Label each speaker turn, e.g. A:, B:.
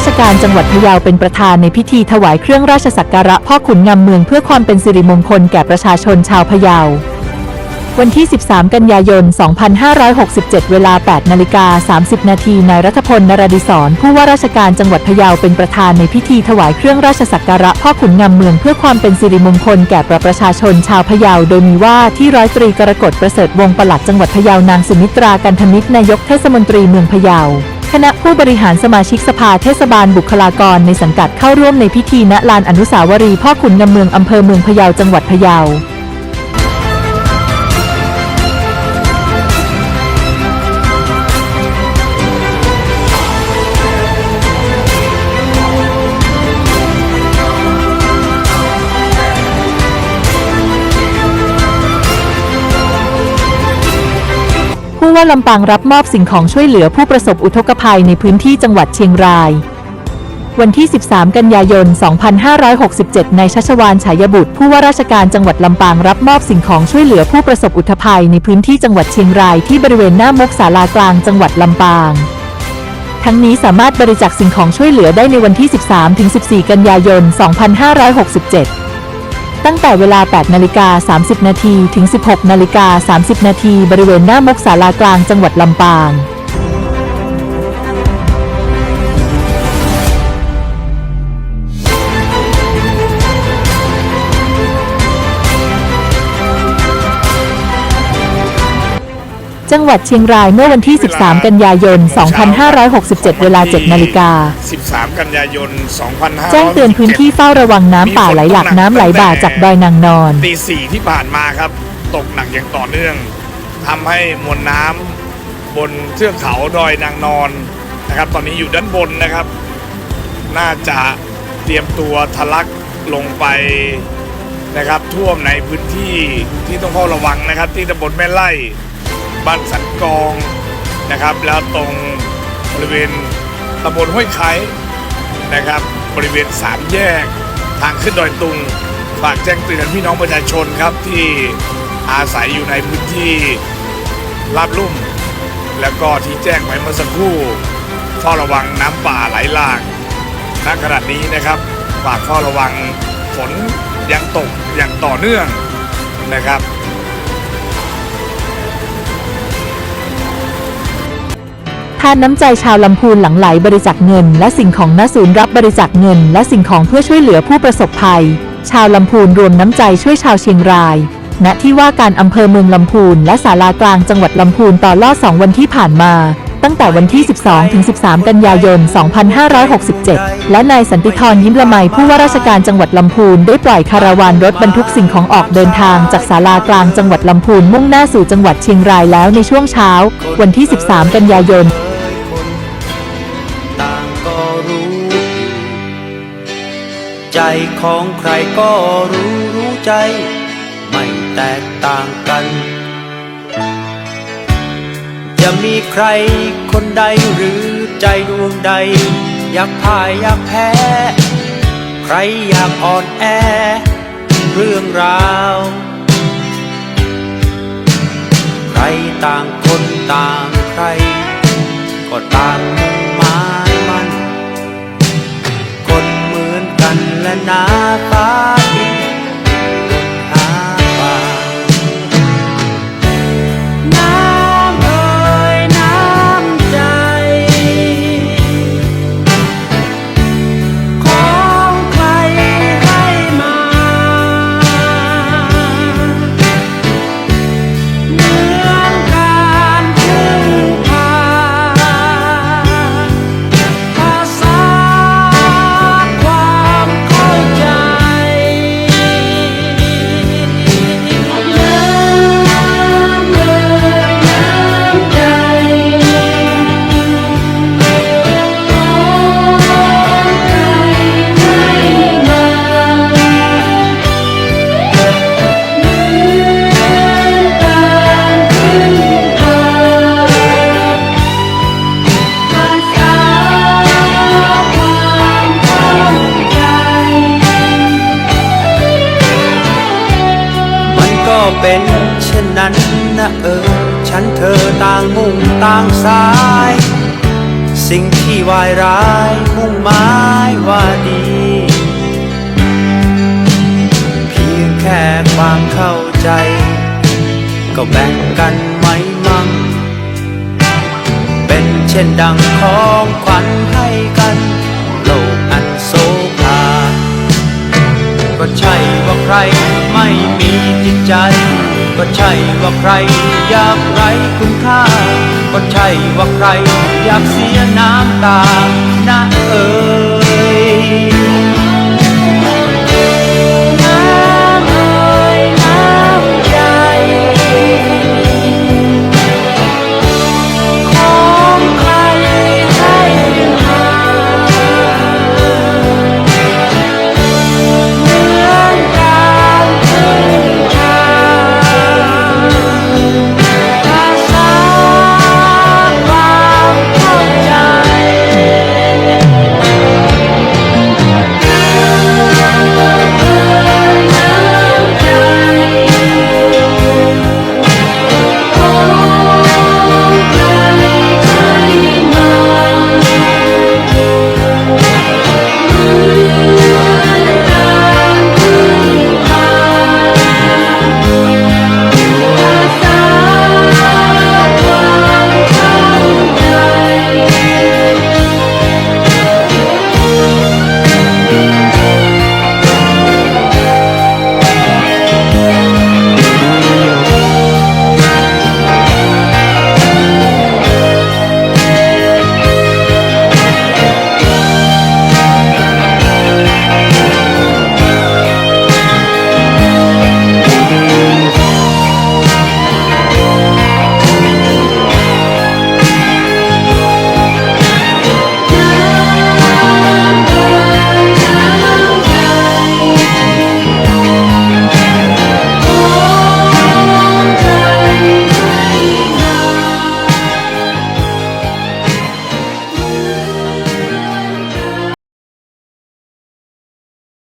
A: ราชการจังหวัดพะเยาเป็นประธานในพิธีถวายเครื่องราชสักการะพ่อขุนงำเมืองเพื่อความเป็นสิริมงคลแก่ประชาชนชาวพะเยา วันที่ 13 กันยายน 2567 เวลา 8 นาฬิกา 30 นาทีนายรัฐพลนรดิศรผู้ว่าราชการจังหวัดพะเยาเป็นประธานในพิธีถวายเครื่องราชสักการะพ่อขุนงำเมืองเพื่อความเป็นสิริมงคลแก่ประชาชนชาวพะเยา โดยมีว่าที่ร้อยตรีกรกฎประเสริฐวงศ์ปลัดจังหวัดพะเยานางสุมิตรากันธมิตรนายกเทศมนตรีเมืองพะเยา คณะผู้บริหารสมาชิกสภาเทศบาลบุคลากรในสังกัดเข้าร่วมในพิธีณลานอนุสาวรีย์พ่อขุนงำเมืองอำเภอเมืองพะเยาจังหวัดพะเยา ว่าลำปางรับมอบสิ่งของช่วยเหลือผู้ประสบอุทกภัยในพื้นที่จังหวัดเชียงราย วันที่ 13 กันยายน 2567ในชัชวานฉายบุตร ผู้ว่าราชการจังหวัดลำปางรับมอบสิ่งของช่วยเหลือผู้ประสบอุทกภัยในพื้นที่จังหวัดเชียงรายที่บริเวณหน้ามกศาลากลางจังหวัดลำปางทั้งนี้สามารถบริจาคสิ่งของช่วยเหลือได้ในวันที่ 13-14 กันยายน 2567 ตั้งแต่เวลา 8 นาฬิกา 30 นาที ถึง 16 นาฬิกา 30 นาที บริเวณหน้ามกศาลากลางจังหวัดลำปาง จังหวัดเชียงรายเมื่อวันที่ 13 กันยายน 2567 เวลา 7 นาฬิกา
B: 13 กันยายน 2567
A: แจ้งเตือนพื้นที่เฝ้าระวังน้ำป่าไหลหลากน้ำไหลบ่าจากดอยนางนอน
B: ตีสี่ที่ผ่านมาครับ ตกหนักอย่างต่อเนื่องทำให้มวลน้ำบนเทือกเขาดอยนางนอนนะครับ ตอนนี้อยู่ด้านบนนะครับ น่าจะเตรียมตัวทะลักลงไปนะครับ ท่วมในพื้นที่ที่ต้องเฝ้าระวังนะครับ ที่ตำบลแม่ไล่ บ้านสันกองนะครับ แล้วตรงบริเวณตำบลห้วยไคนะครับ บริเวณสามแยกทางขึ้นดอยตุงฝากแจ้งเตือนพี่น้องประชาชนครับที่อาศัยอยู่ในพื้นที่ลาบลุ่ม แล้วก็ที่แจ้งไว้เมื่อสักครู่เฝ้าระวังน้ำป่าไหลหลากณขณะนี้นะครับฝากเฝ้าระวังฝนยังตกอย่างต่อเนื่องนะครับ
A: ทานน้ำใจชาวลำพูนหลังไหลบริจาคเงิน และสิ่งของณศูนย์รับบริจาคเงิน และสิ่งของเพื่อช่วยเหลือผู้ประสบภัย ชาวลำพูนรวมน้ำใจช่วยชาวเชียงราย ณ ที่ว่าการอำเภอเมืองลำพูนและศาลากลางจังหวัดลำพูนต่อลอดสองวันที่ผ่านมา ตั้งแต่วันที่ 12 ถึง 13 กันยายน 2567 และนายสันติธรยิ้มละไมผู้ว่าราชการจังหวัดลำพูนได้ปล่อยคาราวานรถบรรทุกสิ่งของออกเดินทางจากศาลากลางจังหวัดลำพูนมุ่งหน้าสู่จังหวัดเชียงรายแล้วในช่วงเช้า วันที่ 13 กันยายน
C: ใจของใครก็รู้รู้ใจ ไม่แตกต่างกัน จะมีใครคนใดหรือใจดวงใด อยากพ่ายอยากแพ้ ใครอยากอ่อนแอ เรื่องราว ใครต่างคนต่างใคร ก็ต่างมุ่งหม เป็นเช่นนั้นนะเออ ฉันเธอต่างมุ่งต่างสาย สิ่งที่วายร้ายมุ่งหมายว่าดี เพียงแค่ความเข้าใจ ก็แบ่งกันไหมมั่ง เป็นเช่นดังของขวัญให้กัน โลกอัน ก็ใช่ว่าใครไม่มีจิตใจ ก็ใช่ว่าใครอยากไรคุณค่า ก็ใช่ว่าใครอยากเสียน้ำตานะเออ